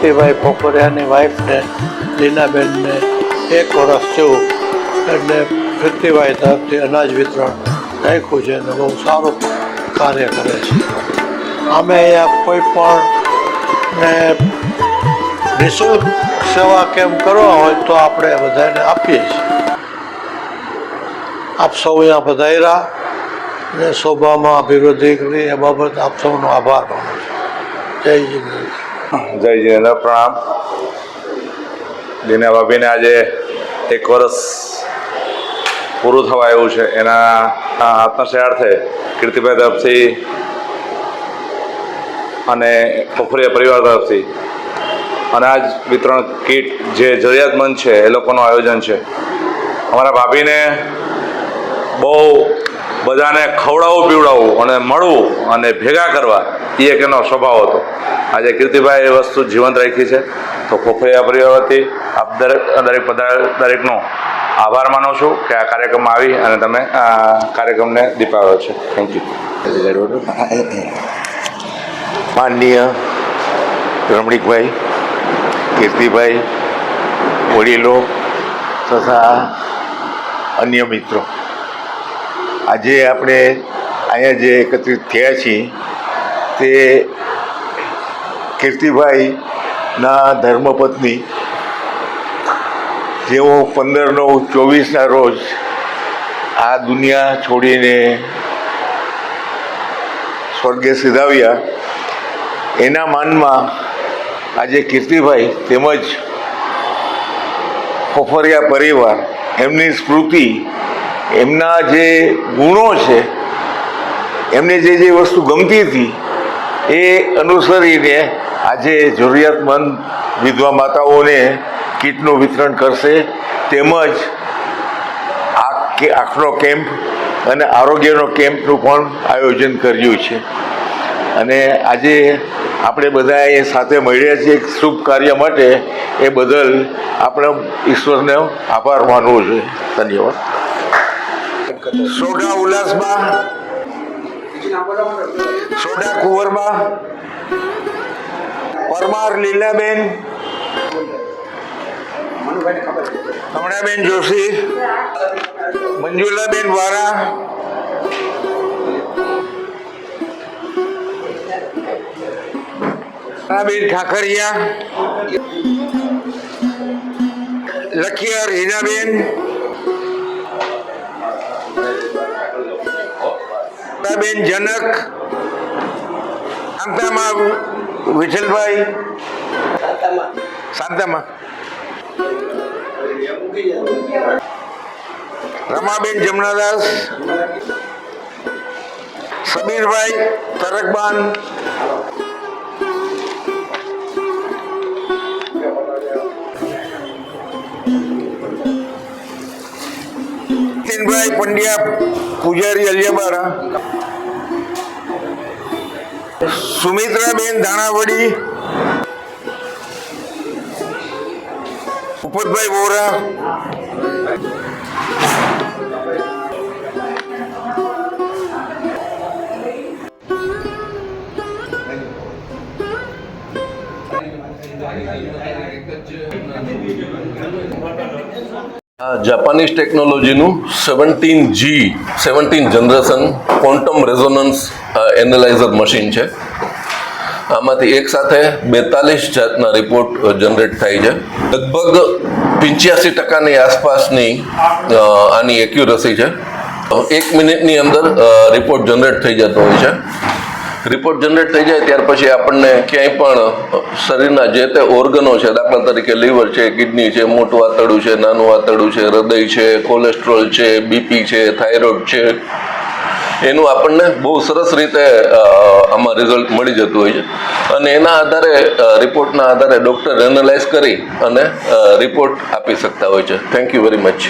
કીર્તિભાઈ પોપરિયાની વાઈફને લીનાબેનને એક વર્ષ થયું. એટલે કીર્તિભાઈ તરફથી અનાજ વિતરણ રાખ્યું છે અને બહુ સારું કાર્ય કરે છે. અમે અહીંયા કોઈ પણ, ને નિઃશુલ્ક સેવા કેમ કરવા હોય તો આપણે બધાને આપીએ છીએ. આપ સૌ અહીંયા પધાર્યા ને શોભામાં અભિવૃદ્ધિ કરી એ બાબત આપ સૌનો આભાર માનું છું. જય જીનેન્દ્ર જય જીનેન્દ્ર પ્રણામ. દીના ભાભીને આજે એક વર્ષ પૂરું થવા આવ્યું છે. એના આત્મશયાર્થે કીર્તિભાઈ તરફથી અને પોખરિયા પરિવાર તરફથી. અનાજ વિતરણ કીટ જે જરૂરિયાતમંદ છે, એ લોકોનું આયોજન છે. અમારા ભાભીને બહુ બધાને ખવડાવવું પીવડાવવું અને મળવું અને ભેગા કરવા એ એક એનો સ્વભાવ હતો. આજે કીર્તિભાઈ એ વસ્તુ જીવંત રાખી છે. તો ખોખરિયા પરિવાર વતી આપ દરેક દરેક દરેકનો આભાર માનું છું કે આ કાર્યક્રમમાં આવી અને તમે આ કાર્યક્રમને દીપાવ્યો છે. થેન્ક યુ માનનીય રમણીકભાઈ, કીર્તિભાઈ, વડીલો તથા અન્ય મિત્રો. આજે આપણે અહીંયા જે એકત્રિત થયા છીએ તે કીર્તિભાઈના ધર્મપત્ની. જેઓ પંદર નવ ચોવીસના રોજ આ દુનિયા છોડીને સ્વર્ગે સિધાવ્યા. એના માનમાં આજે કીર્તિભાઈ તેમજ ફફરિયા પરિવાર એમની સ્મૃતિ, એમના જે ગુણો છે, એમને જે જે વસ્તુ ગમતી હતી એ અનુસરીને આજે જરૂરિયાતમંદ વિધવા માતાઓને કીટનું વિતરણ કરશે, તેમજ આ કે આંખનો કેમ્પ અને આરોગ્યનો કેમ્પનું પણ આયોજન કર્યું છે. અને આજે આપણે બધા એ સાથે મળ્યા છીએ એક શુભ કાર્ય માટે, એ બદલ આપણે ઈશ્વરને આભાર માનવો જોઈએ. ધન્યવાદ. સોડા ઉલ્લાસમાં, સોડા કુંવરમાં પરમાર લીલાબેન. કમળાબેન જોશી. મંજુલાબેન વારા. બેન ઠાકરિયા. લખિયાર હિનાબેન. બેન જનક. શાંતામાં વિઠ્ઠલભાઈ? શાંતામાં. રમાબેન જમનાદાસ. સમીરભાઈ તરકબાન. નીતિનભાઈ પંડ્યા પૂજારી અલિયાબારા. સુમિત્રાબેન દાણાવડી ઉપતભાઈ વોરા આ Japanese ટેકનોલોજીનું seventeen G seventeen generation quantum resonance analyzer machine છે. આમાંથી એક સાથે બેતાલીસ જાતના રિપોર્ટ જનરેટ થાય છે. લગભગ પંચ્યાસી ટકાની આસપાસની આની એક્યુરસી છે. એક મિનિટની અંદર રિપોર્ટ જનરેટ થઈ જતો હોય છે. રિપોર્ટ જનરેટ થઈ જાય ત્યાર પછી આપણને ક્યાંય પણ શરીરના જે તે ઓર્ગનો છે, દાખલા તરીકે લીવર છે કિડની છે, મોટું આંતરડું છે, નાનું આંતરડું છે, હૃદય છે કોલેસ્ટ્રોલ છે બીપી છે થાઇરોઇડ છે એનું આપણને બહુ સરસ રીતે આમાં રિઝલ્ટ મળી જતું હોય છે. અને એના આધારે રિપોર્ટના આધારે ડૉક્ટર એનાલાઇઝ કરી અને રિપોર્ટ આપી શકતા હોય છે. Thank you very much